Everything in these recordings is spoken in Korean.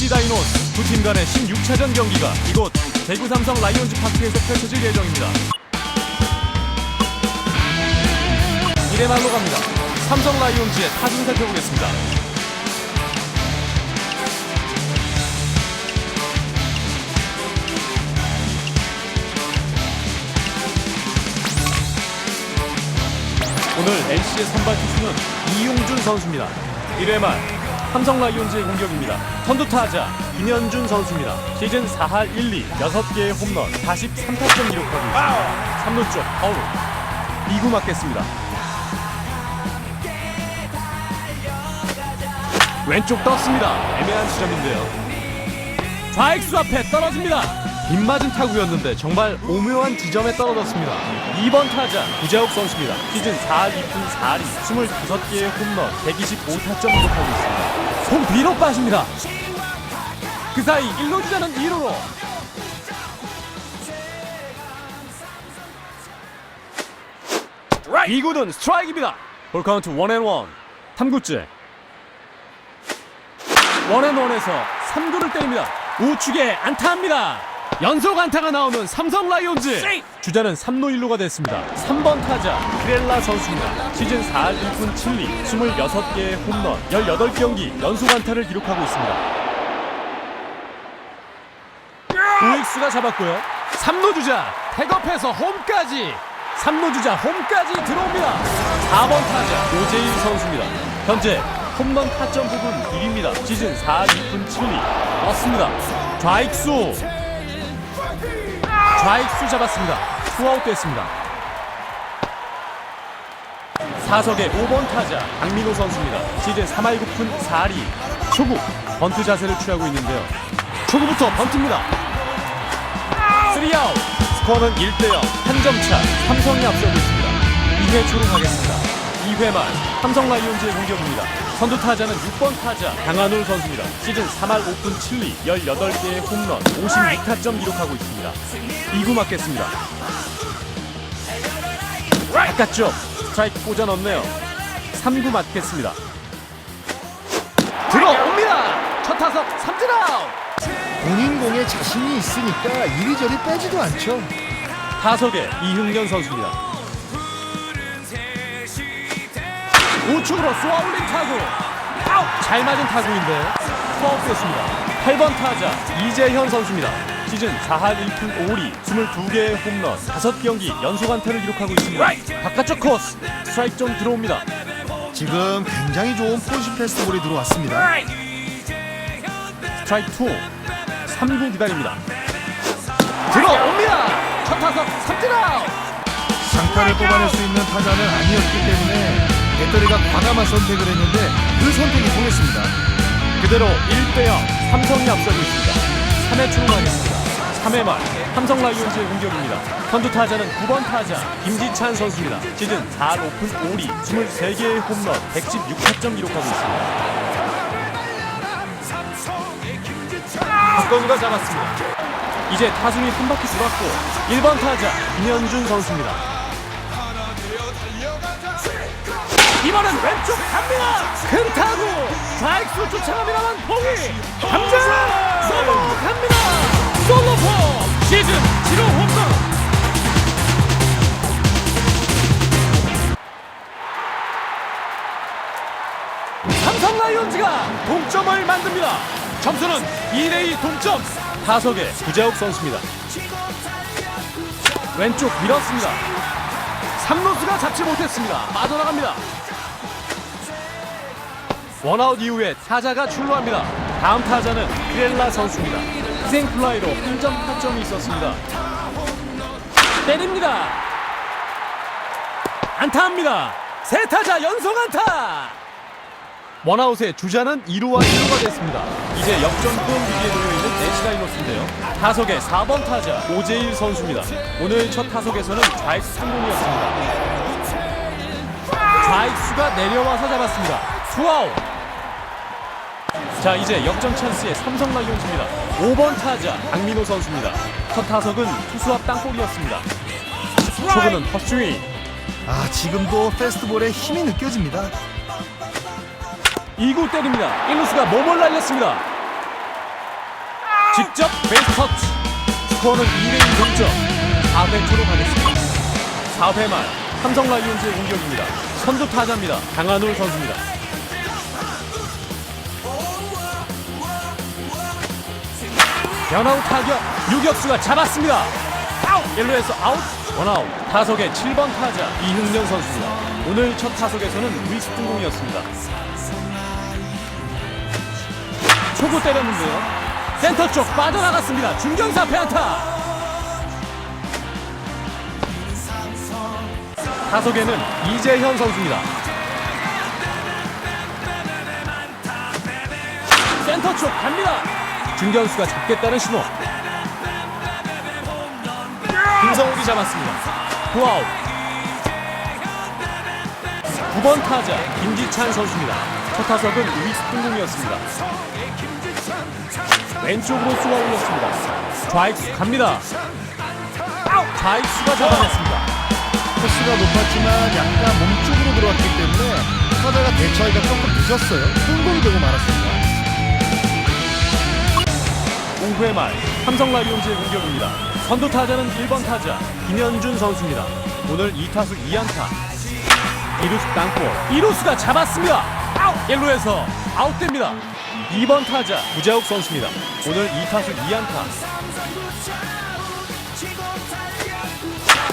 FC 다이노스 두 팀 간의 16차전 경기가 이곳 대구 삼성 라이온즈 파크에서 펼쳐질 예정입니다. 1회 말로 갑니다. 삼성 라이온즈의 타준 살펴보겠습니다. 오늘 NC의 선발 투수는 이용준 선수입니다. 1회 말 삼성 라이온즈의 공격입니다. 선두 타자 김현준 선수입니다. 시즌 4할 1, 2, 6개의 홈런 43타점 기록하고 있습니다. 3루 쪽 파울 2구 맞겠습니다. 왼쪽 떴습니다. 애매한 지점인데요. 좌익수 앞에 떨어집니다. 빗맞은 타구였는데 정말 오묘한 지점에 떨어졌습니다. 2번 타자 구자욱 선수입니다. 시즌 4할 2푼 4리 25개의 홈런 125타점 기록하고 있습니다. 공 뒤로 빠집니다. 그 사이 1루 주자는 2루로 이구는 스트라이크입니다. 볼 카운트 원앤원 3구째 원앤원에서 3구를 때립니다. 우측에 안타합니다. 연속 안타가 나오는 삼성 라이온즈 주자는 3루 1루가 됐습니다. 3번 타자 크렐라 선수입니다. 시즌 4할 1분 7리 26개의 홈런 18경기 연속 안타를 기록하고 있습니다. 우익수가 잡았고요. 3루 주자 태업해서 홈까지 3루 주자 홈까지 들어옵니다. 4번 타자 오재일 선수입니다. 현재 홈런 타점 부분 1위입니다. 시즌 4할 2분 7리 왔습니다. 좌익수 좌익수 잡았습니다. 투아웃 됐습니다. 사석의 5번 타자 강민호 선수입니다. 시즌 3할 9푼 4리 초구 번트 자세를 취하고 있는데요. 초구부터 번트입니다. 3아웃 스코어는 1대0 한 점 차 삼성이 앞서고 있습니다 2회 초로 가겠습니다 2회 말 삼성 라이온즈의 공격입니다 선두 타자는 6번 타자 강한울 선수입니다. 시즌 3할 5푼 7리 18개의 홈런 56타점 기록하고 있습니다. 2구 맞겠습니다. 바깥쪽 스트라이크 꽂아 넣네요. 3구 맞겠습니다. 들어옵니다. 첫 타석 삼진 아웃. 본인 공에 자신이 있으니까 이리저리 빼지도 않죠. 타석에 이흥년 선수입니다. 우측으로 쏘아올린 타구. 아웃! 잘 맞은 타구인데 투아웃됐습니다. 8번 타자 이재현 선수입니다. 시즌 4할 1푼 5리 22개의 홈런 5경기 연속 안타를 기록하고 있습니다. 바깥쪽 코스 스트라이크 좀 들어옵니다. 지금 굉장히 좋은 포지 패스볼이 들어왔습니다. 스트라이크 2 3구 기다립니다. 들어옵니다. 첫 타석 삼진 아웃. 장타를 뽑아낼 수 있는 타자는 아니었기 때문에 배터리가 과감한 선택을 했는데 그 선택이 통했습니다. 그대로 1대0 삼성이 앞서고 있습니다. 3회 출발하겠습니다. 3회 말 삼성 라이온즈의 공격입니다. 선두 타자는 9번 타자 김지찬 선수입니다. 시즌 4할 5푼 5리 23개의 홈런 116타점 기록하고 있습니다. 박건우가 잡았습니다. 이제 타순이 한 바퀴 돌았고 1번 타자 김현준 선수입니다. 이번엔 왼쪽 갑니다. 큰 타구 좌익수 쫓아갑니다만 봉이 감장 넘어갑니다. 솔로포 시즌 7호 홈런. 삼성 라이온즈가 동점을 만듭니다. 점수는 2대2 동점. 타석에 구자욱 선수입니다. 왼쪽 밀었습니다. 3루수가 잡지 못했습니다. 빠져나갑니다. 원아웃 이후에 타자가 출루합니다. 다음 타자는 크렐라 선수입니다. 희생 플라이로 한 점 타점이 있었습니다. 때립니다. 안타합니다. 세 타자 연속 안타. 원아웃에 주자는 2루와 1루가 됐습니다. 이제 역전권 위기에 놓여 있는 NC 다이노스인데요. 타석에 4번 타자 오재일 선수입니다. 오늘 첫 타석에서는 좌익수 상공이었습니다. 좌익수가 내려와서 잡았습니다. 투아웃. 자 이제 역전 찬스의 삼성 라이온즈입니다. 5번 타자 강민호 선수입니다. 첫 타석은 투수 앞 땅볼이었습니다. 초구는 헛스윙. 아 지금도 페스트볼에 힘이 느껴집니다. 2구 때립니다. 1루수가 몸을 날렸습니다. 직접 베이스 터치. 스코어는 2대2 동점. 4회 초로 가겠습니다. 4회 말 삼성 라이온즈의 공격입니다. 선두 타자입니다. 강한울 선수입니다. 변아웃 타격 유격수가 잡았습니다. 아웃 1루에서 아웃 원아웃 타석의 7번 타자 이흥년 선수입니다. 오늘 첫 타석에서는 루이스 등공이었습니다. 초구 때렸는데요. 센터 쪽 빠져나갔습니다. 중견사 페안타. 타석에는 이재현 선수입니다. 센터 쪽 갑니다. 중견수가 잡겠다는 신호. 김성욱이 잡았습니다. 후아웃. 9번 타자 김지찬 선수입니다. 첫 타석은 루이스 등공이었습니다. 왼쪽으로 쏘아 올렸습니다. 좌익수 갑니다. 좌익수가 잡아냈습니다. 코스가 높았지만 약간 몸쪽으로 들어왔기 때문에 타자가 대처하기가 조금 늦었어요. 뜬공이 되고 말았습니다. 5회 말 삼성 라이온즈의 공격입니다. 선두 타자는 1번 타자 김현준 선수입니다. 오늘 2타수 2안타. 2루수 땅볼 2루수가 잡았습니다. 아웃 1루에서 아웃됩니다. 2번 타자 구자욱 선수입니다. 오늘 2타수 2안타.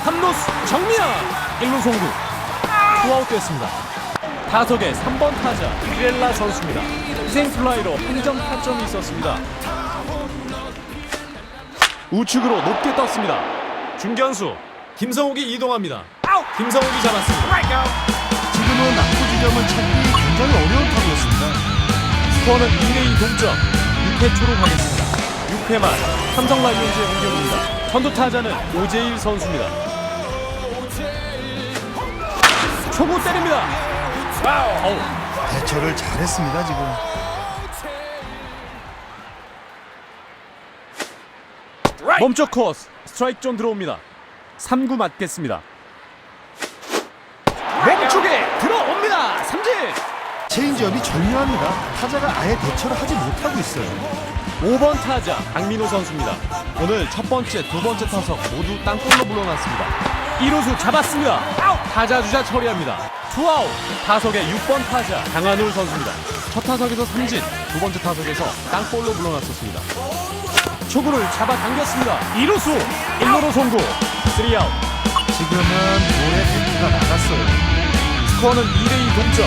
3루수 정미야 1루 송구 투아웃 됐습니다. 타석의 3번 타자 피렐라 선수입니다. 희생 플라이로 한 점 타점이 있었습니다. 우측으로 높게 떴습니다. 중견수 김성욱이 이동합니다. 아웃! 김성욱이 잡았습니다. 지금은 낙구 지점을 찾기 굉장히 어려운 타구였습니다. 스코어는 2대2 동점. 6회 초로 가겠습니다. 6회 말 삼성 라이온즈의 공격입니다. 선두 타자는 오재일 선수입니다. 초구 때립니다. 와우! 대처를 잘했습니다 지금. 멈춰 코스 스트라이크 존 들어옵니다. 3구 맞겠습니다. 왼쪽에 들어옵니다. 삼진. 체인지업이 절묘합니다. 타자가 아예 대처를 하지 못하고 있어요. 5번 타자 강민호 선수입니다. 오늘 첫 번째, 두 번째 타석 모두 땅볼로 물러났습니다. 1루수 잡았습니다. 아웃! 타자 주자 처리합니다. 투아웃. 타석의 6번 타자 강한울 선수입니다. 첫 타석에서 삼진, 두 번째 타석에서 땅볼로 물러났었습니다. 초구를 잡아당겼습니다. 2루수 1루로 송구. 3아웃. 지금은 볼의 대기가 나갔어요. 스코어는 2대2 동점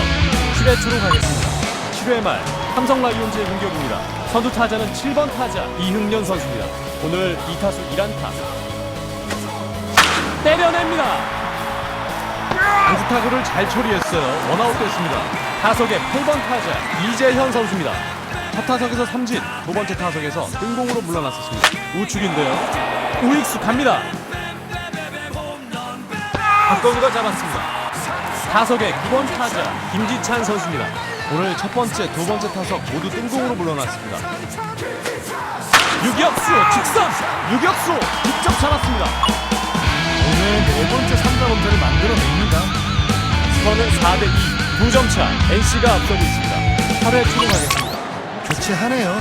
7회 초로 가겠습니다 7회 말 삼성 라이온즈의 공격입니다 선두 타자는 7번 타자 이흥년 선수입니다 오늘 2타수 1안타 때려냅니다 안수 타구를 잘 처리했어요 원아웃 됐습니다 타석의 8번 타자 이재현 선수입니다 첫 타석에서 삼진 두 번째 타석에서 뜬공으로 물러났었습니다 우측인데요 우익수 갑니다 박건우가 잡았습니다 타석의 9번 타자 김지찬 선수입니다. 오늘 첫 번째, 두 번째 타석 모두 뜬공으로 물러났습니다. 유격수 직선 유격수 직접 잡았습니다. 오늘 네 번째 3자 범퇴를 만들어냅니다. 스코어는 4대2 2점 차 NC가 앞서고 있습니다. 8회 출발하겠습니다. 교체하네요.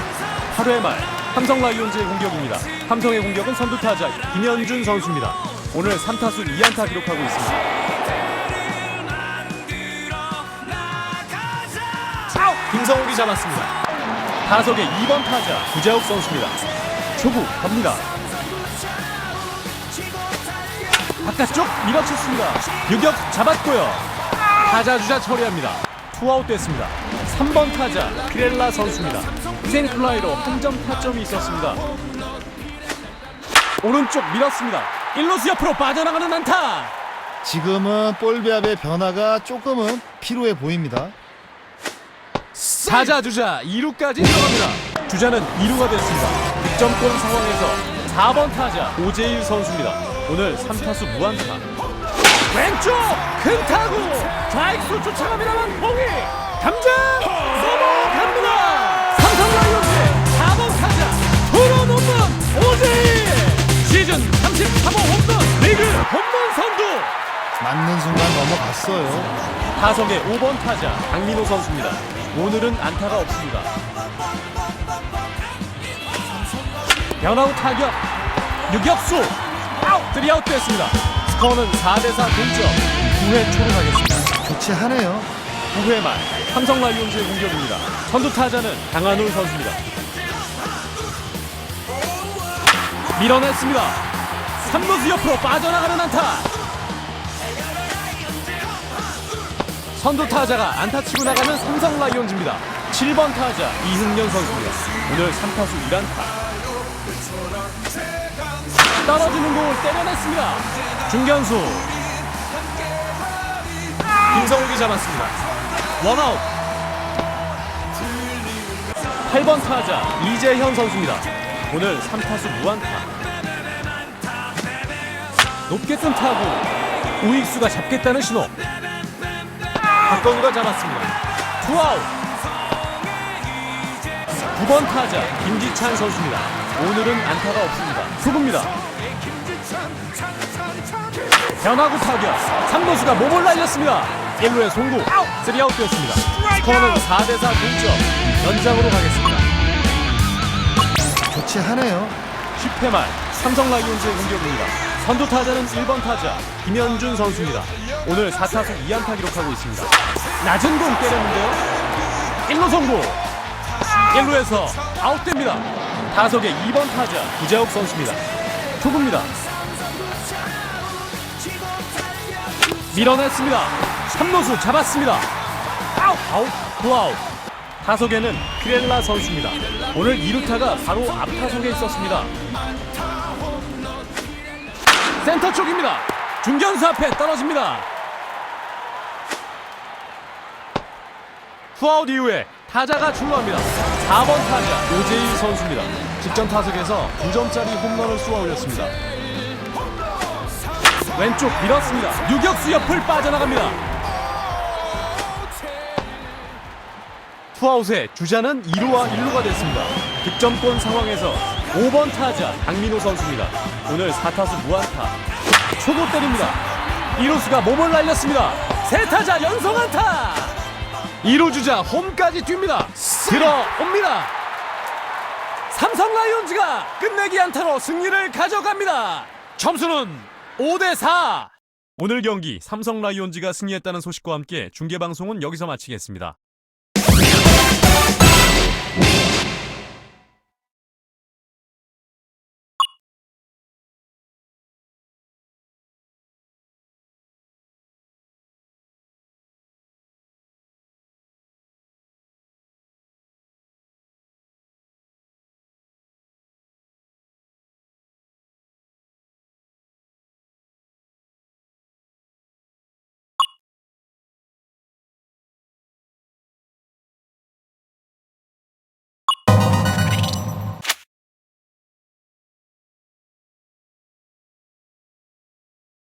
8회 말 삼성 라이온즈의 공격입니다. 삼성의 공격은 선두 타자 김현준 선수입니다. 오늘 3타수 2안타 기록하고 있습니다. 김성욱이 잡았습니다. 타석의 2번 타자 구자욱 선수입니다. 초구 갑니다. 바깥쪽 밀어쳤습니다. 유격 잡았고요. 타자 주자 처리합니다. 투아웃 됐습니다. 3번 타자 피렐라 선수입니다. 희생 플라이로 한 점 타점이 있었습니다. 오른쪽 밀었습니다. 1루수 옆으로 빠져나가는 안타. 지금은 볼 배합의 변화가 조금은 필요해 보입니다. 타자 주자 2루까지 들어갑니다. 주자는 2루가 됐습니다. 득점권 상황에서 4번 타자 오재일 선수입니다. 오늘 3타수 무안타. 왼쪽 큰 타구 좌익수 쫓아갑니다만 공이 담장 넘어갑니다. 삼성 라이온즈의 4번 타자 투런 홈런 오재일 시즌 33호 홈런 리그 홈런 선두. 맞는 순간 넘어갔어요. 타석의 5번 타자 강민호 선수입니다. 오늘은 안타가 없습니다. 변화후 타격 유격수 아웃 3아웃 됐습니다 스코어는 4대4 동점 9회 초로 가겠습니다 교체하네요. 9회 말 삼성 라이온즈의 공격입니다. 선두 타자는 강한울 선수입니다. 밀어냈습니다. 3루수 옆으로 빠져나가는 안타. 선두 타자가 안타 치고 나가는 삼성 라이온즈입니다. 7번 타자 이흥년 선수입니다. 오늘 3타수 1안타. 떨어지는 공을 때려냈습니다. 중견수. 김성욱이 잡았습니다 원아웃. 8번 타자 이재현 선수입니다. 오늘 3타수 무안타. 높게 뜬 타구 우익수가 잡겠다는 신호. 박건우가 잡았습니다. 투아웃. 9번 타자 김지찬 선수입니다. 오늘은 안타가 없습니다. 수구입니다. 변화구 타격 3루수가 몸을 날렸습니다 1루에 송구 3아웃 되었습니다 스코어는 4대4 동점 연장으로 가겠습니다 교체하네요. 10회 말 삼성 라이온즈의 공격입니다. 선두 타자는 1번 타자 김현준 선수입니다. 오늘 4타수 2안타 기록하고 있습니다. 낮은 공 때렸는데요. 1루 송구. 1루에서 아웃됩니다. 타석의 2번 타자 구재욱 선수입니다. 초구입니다. 밀어냈습니다. 3루수 잡았습니다. 아웃 아웃 구아웃. 타석에는 피렐라 선수입니다. 오늘 2루타가 바로 앞 타석에 있었습니다. 센터 쪽입니다. 중견수 앞에 떨어집니다. 투아웃 이후에 타자가 출루합니다. 4번 타자 오재일 선수입니다. 직전 타석에서 9점짜리 홈런을 쏘아 올렸습니다. 왼쪽 밀었습니다. 유격수 옆을 빠져나갑니다. 투아웃에 주자는 2루와 1루가 됐습니다. 득점권 상황에서 5번 타자 강민호 선수입니다. 오늘 4타수 무안타. 초구 때립니다. 2루수가 몸을 날렸습니다. 세 타자 연속 안타. 2루 주자 홈까지 뜁니다. 들어옵니다. 삼성 라이온즈가 끝내기 안타로 승리를 가져갑니다. 점수는 5대 4. 오늘 경기 삼성 라이온즈가 승리했다는 소식과 함께 중계 방송은 여기서 마치겠습니다. Thank you.